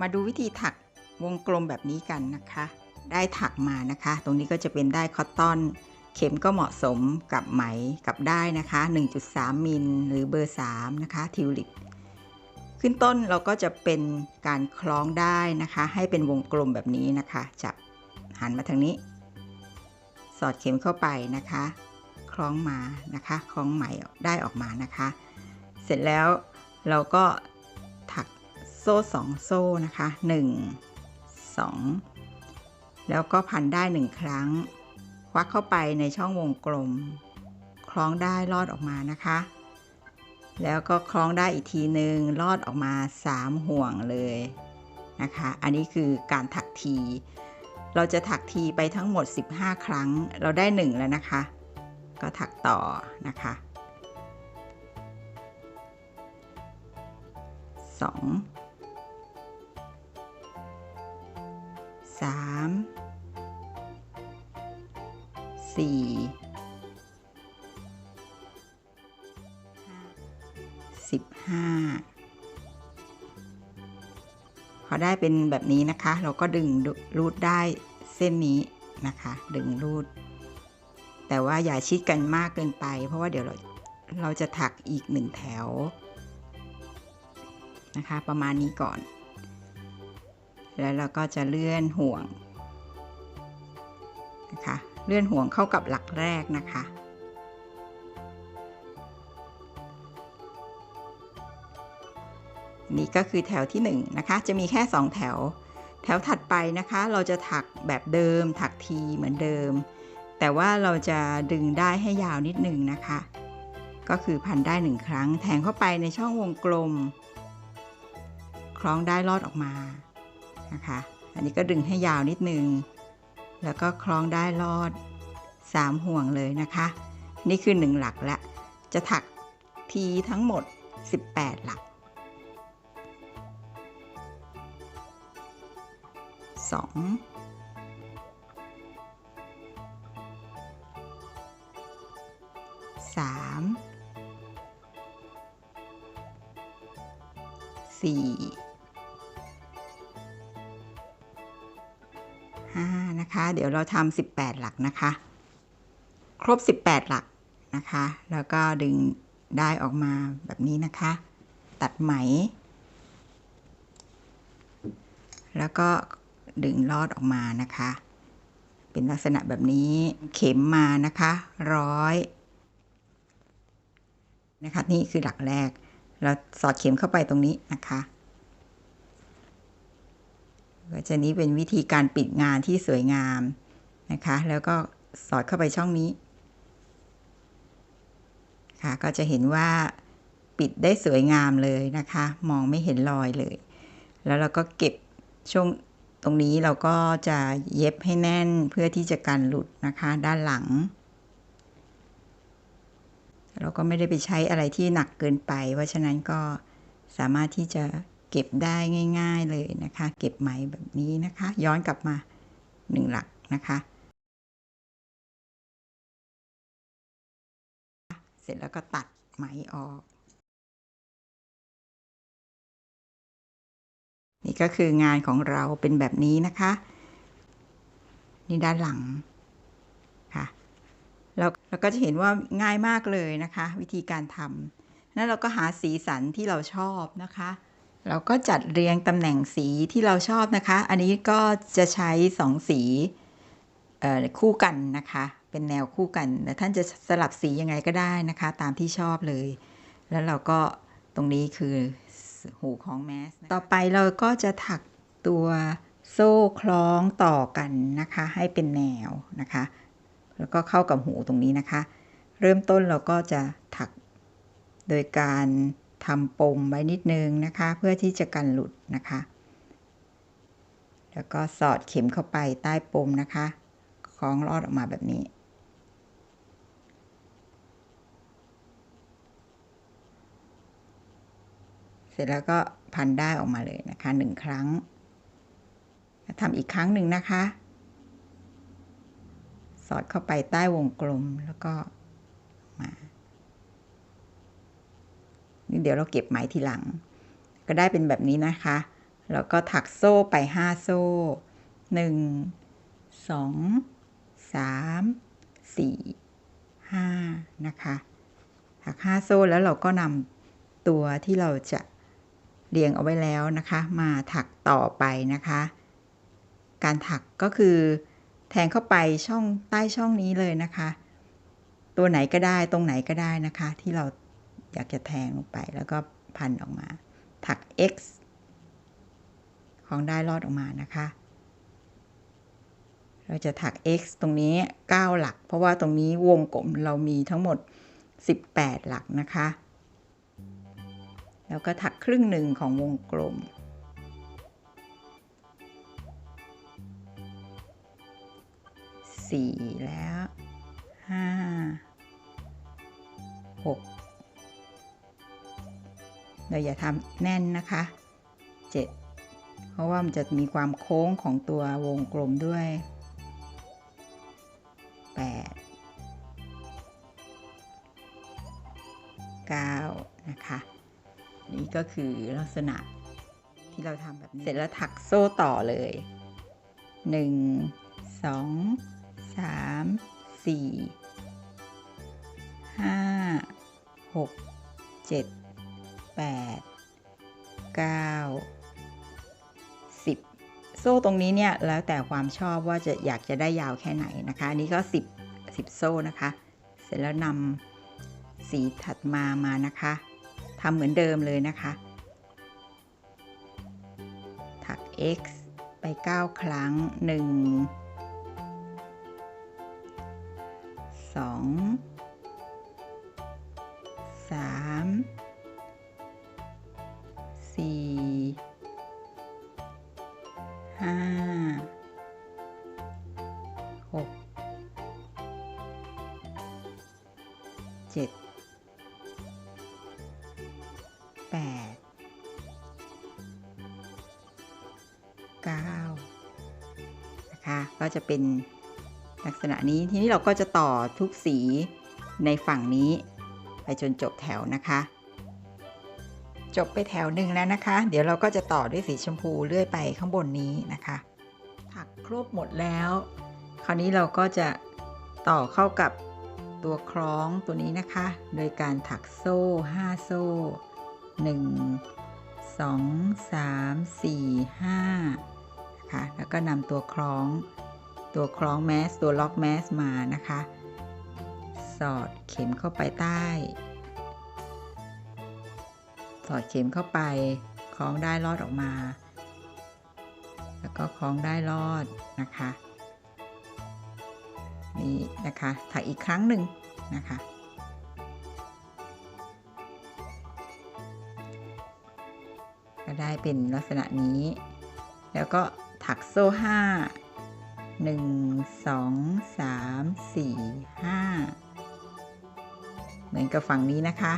มาดูวิธีถักวงกลมแบบนี้กันนะคะ ได้ถักมานะคะ ตรงนี้ก็จะเป็นได้คอตตอน เข็มก็เหมาะสมกับไหมกับได้นะคะ 1.3 มิลหรือเบอร์ 3 นะคะ ทิวลิป ขึ้นต้นเราก็จะเป็นการคล้องได้นะคะ ให้เป็นวงกลมแบบนี้นะคะ จับหันมาทางนี้ สอดเข็มเข้าไปนะคะ คล้องมานะคะ คล้องไหมได้ออกมานะคะ เสร็จแล้วเราก็ โซ่สองโซ่นะคะหนึ่งสองแล้วก็พันได้หนึ่งครั้ง ควักเข้าไปในช่องวงกลม คล้องได้ลอดออกมานะคะ แล้วก็คล้องได้อีกทีหนึ่งลอดออกมาสามห่วงเลยนะคะ อันนี้คือการถักที เราจะถักทีไปทั้งหมด 15 ครั้ง เราได้หนึ่งแล้วนะคะ ก็ถักต่อนะคะ2 สามสี่สิบห้าพอได้เป็นแบบนี้นะคะ เราก็ดึงรูดได้เส้นนี้นะคะ ดึงรูด แต่ว่าอย่าชิดกันมากเกินไป เพราะว่าเดี๋ยวเราเราจะถักอีกหนึ่งแถวนะคะ ประมาณนี้ก่อน แล้วเราก็จะเลื่อนห่วงนะคะเลื่อนห่วงเข้ากับหลักแรกนะคะนี่ก็คือแถวที่1นนะคะ จะมีแค่ 2 แถว แถวถัดไปนะคะ เราจะถักแบบเดิม ถักทีเหมือนเดิม แต่ว่าเราจะดึงได้ให้ยาวนิดนึงนะคะ ก็คือพันได้หนึ่งครั้ง แทงเข้าไปในช่องวงกลม คล้องได้ลอดออกมา นะคะ อันนี้ก็ดึงให้ยาวนิดนึง แล้วก็คล้องได้ลอด 3 ห่วงเลยนะคะ นี่คือ 1 หลักและ จะถักทีทั้งหมด 18 หลัก 2 3สี่านะคะ เดี๋ยวเราทำสิบแปดหลักนะคะ ครบสิบแปดหลักนะคะ แล้วก็ดึงได้ออกมาแบบนี้นะคะ ตัดไหม แล้วก็ดึงลอดออกมานะคะ เป็นลักษณะแบบนี้เข็มมานะคะร้อยนะคะ นี่คือหลักแรก เราสอดเข็มเข้าไปตรงนี้นะคะ ก็จะนี้เป็นวิธีการปิดงานที่สวยงามนะคะ แล้วก็สอดเข้าไปช่องนี้ ค่ะ ก็จะเห็นว่าปิดได้สวยงามเลยนะคะ มองไม่เห็นรอยเลย แล้วเราก็เก็บช่วงตรงนี้เราก็จะเย็บให้แน่นเพื่อที่จะกันหลุดนะคะ ด้านหลัง เราก็ไม่ได้ไปใช้อะไรที่หนักเกินไป เพราะฉะนั้นก็สามารถที่จะ เก็บได้ง่ายๆเลยนะคะ เก็บไหมแบบนี้นะคะ ย้อนกลับมาหนึ่งหลักนะคะ เสร็จแล้วก็ตัดไหมออก นี่ก็คืองานของเราเป็นแบบนี้นะคะ นี่ด้านหลังค่ะแล้วเราก็จะเห็นว่าง่ายมากเลยนะคะ วิธีการทำนั้นเราก็หาสีสันที่เราชอบนะคะ เราก็จัดเรียงตำแหน่งสีที่เราชอบนะคะ อันนี้ก็จะใช้สองสีคู่กันนะคะ เป็นแนวคู่กันแต่ท่านจะสลับสียังไงก็ได้นะคะ ตามที่ชอบเลย แล้วเราก็ตรงนี้คือหูของแมส ต่อไปเราก็จะถักตัวโซ่คล้องต่อกันนะคะ ให้เป็นแนวนะคะ แล้วก็เข้ากับหูตรงนี้นะคะ เริ่มต้นเราก็จะถักโดยการ ทำปมไว้นิดนึงนะคะ เพื่อที่จะกันหลุดนะคะ แล้วก็สอดเข็มเข้าไปใต้ปมนะคะคล้องลอดออกมาแบบนี้ เสร็จแล้วก็พันได้ออกมาเลยนะคะหนึ่งครั้งทำอีกครั้งหนึ่งนะคะ สอดเข้าไปใต้วงกลมแล้วก็มา นี่เดี๋ยวเราเก็บไหมทีหลัง ก็ได้เป็นแบบนี้นะคะ แล้วก็ถักโซ่ไป 5 โซ่ 1 2 3 4 5 นะคะ ถัก 5 โซ่แล้วเราก็นำตัวที่เราจะเรียงเอาไว้แล้วนะคะ มาถักต่อไปนะคะ การถักก็คือแทงเข้าไปช่องใต้ช่องนี้เลยนะคะ ตัวไหนก็ได้ตรงไหนก็ได้นะคะ ที่เรา อยากจะแทงลงไปแล้วก็พันออกมา ถัก x ของได้รอดออกมานะคะ เราจะถัก x ตรงนี้ 9 หลัก เพราะว่าตรงนี้วงกลมเรามีทั้งหมด 18 หลักนะคะ แล้วก็ถักครึ่งหนึ่งของวงกลมสี่แล้วห้าหก เราอย่าทำแน่นนะคะเจ็ดเพราะว่ามันจะมีความโค้งของตัววงกลมด้วยแปดเก้านะคะ นี่ก็คือลักษณะที่เราทำแบบนี้ เสร็จแล้วถักโซ่ต่อเลยหนึ่งสองสามสี่ห้าหกเจ็ดแปดเก้าสิบโซ่ตรงนี้เนี่ยแล้วแต่ความชอบว่าจะอยากจะได้ยาวแค่ไหนนะคะอันนี้ก็ 10 10 โซ่นะคะ เสร็จแล้วนำสีถัดมามานะคะทำเหมือนเดิมเลยนะคะ ถัก x ไป 9 ครั้ง 1 2 3 4 5 6 7 8 9นะคะ ก็จะเป็นลักษณะนี้ทีนี้เราก็จะต่อทุกสีในฝั่งนี้ ไปจนจบแถวนะคะ จบไปแถวหนึ่งแล้วนะคะ เดี๋ยวเราก็จะต่อด้วยสีชมพูเลื่อยไปข้างบนนี้นะคะ ถักครบหมดแล้ว คราวนี้เราก็จะต่อเข้ากับตัวคล้องตัวนี้นะคะ โดยการถักโซ่ 5 โซ่ 1 2 3 4 5นะคะแล้วก็นำตัวคล้อง ตัวคล้องแมส ตัวล็อกแมสมานะคะ สอดเข็มเข้าไปใต้ สอดเข็มเข้าไปคล้องได้รอดออกมา แล้วก็คล้องได้รอดนะคะนี่นะคะถักอีกครั้งหนึ่งนะคะ ก็ได้เป็นลักษณะนี้ แล้วก็ถักโซ่ห้าหนึ่งสองสามสี่ห้าเหมือนกับฝั่งนี้นะคะ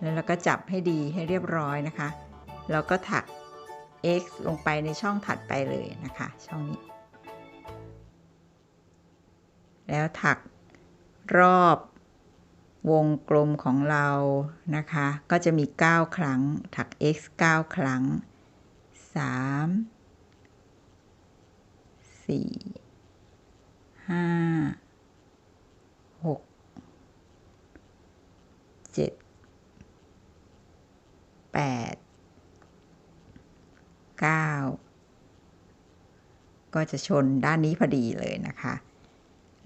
แล้วเราก็จับให้ดีให้เรียบร้อยนะคะเราก็ถัก x ลงไปในช่องถัดไปเลยนะคะ ช่องนี้ แล้วถักรอบวงกลมของเรานะคะ ก็จะมี 9 ครั้ง ถัก x 9 ครั้ง 3 4 5 6 7 8 9 ก็จะชนด้านนี้พอดีเลยนะคะ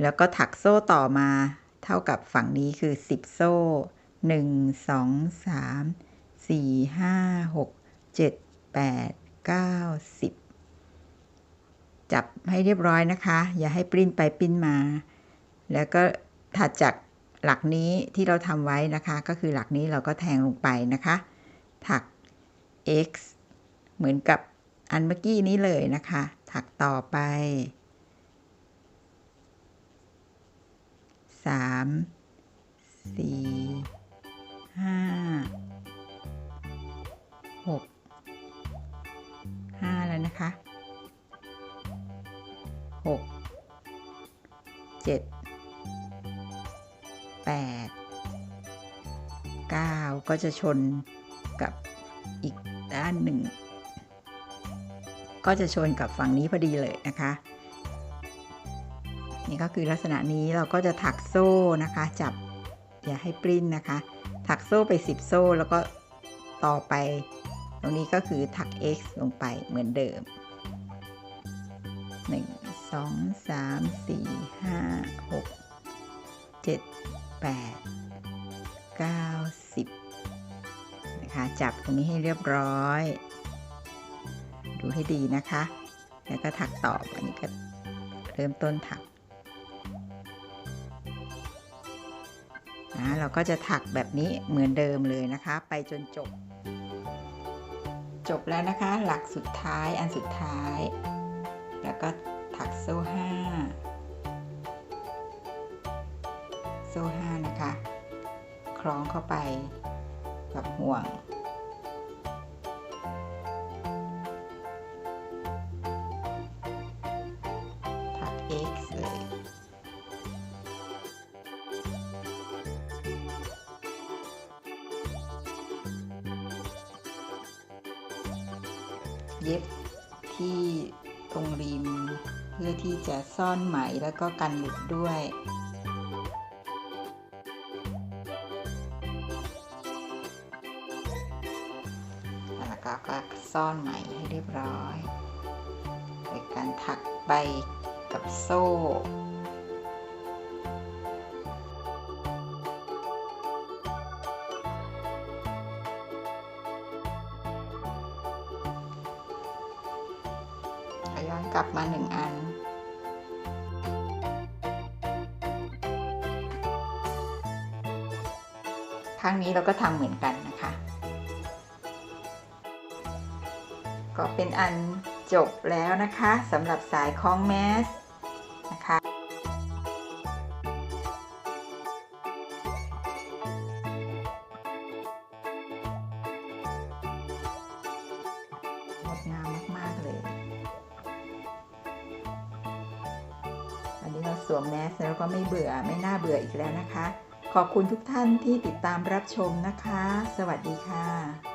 แล้วก็ถักโซ่ต่อมาเท่ากับฝั่งนี้คือ 10 โซ่ 1 2 3 4 5 6 7 8 9 10 จับให้เรียบร้อยนะคะ อย่าให้ปริ้นไปปริ้นมา แล้วก็ถัดจากหลักนี้ที่เราทำไว้นะคะ ก็คือหลักนี้เราก็แทงลงไปนะคะ ถัก x เหมือนกับอันเมื่อกี้นี้เลยนะคะ ถักต่อไปสามสี่ห้าหกห้าแล้วนะคะหกเจ็ดแปดเก้าก็จะชน กับอีกด้านหนึ่ง ก็จะชนกับฝั่งนี้พอดีเลยนะคะ นี่ก็คือลักษณะนี้เราก็จะถักโซ่นะคะ จับอย่าให้ปริ้นนะคะ ถักโซ่ไป 10 โซ่แล้วก็ต่อไป ตรงนี้ก็คือถัก x ลงไปเหมือนเดิม 1 2 3 4 5 6 7 8 9 10 นะคะ จับตรงนี้ให้เรียบร้อย ดูให้ดีนะคะ แล้วก็ถักต่ออันนี้ก็เริ่มต้นถักนะเราก็จะถักแบบนี้เหมือนเดิมเลยนะคะ ไปจนจบ จบแล้วนะคะ หลักสุดท้ายอันสุดท้าย แล้วก็ถักโซ่ห้าโซ่ห้านะคะ คล้องเข้าไป กับห่วงถัก x เลยเย็บที่ตรงริม เพื่อที่จะซ่อนไหมแล้วก็กันหลุดด้วย แล้วก็ซ่อนไหมให้เรียบร้อยโดยการถักไปกับโซ่ย้อนกลับมาหนึ่งอันข้างนี้เราก็ทำเหมือนกันนะคะ ก็เป็นอันจบแล้วนะคะสำหรับสายคล้องแมสนะคะงดงามมาก ๆ เลย อันนี้เราสวมแมสแล้วก็ไม่เบื่อไม่น่าเบื่ออีกแล้วนะคะ ขอบคุณทุกท่านที่ติดตามรับชมนะคะ สวัสดีค่ะ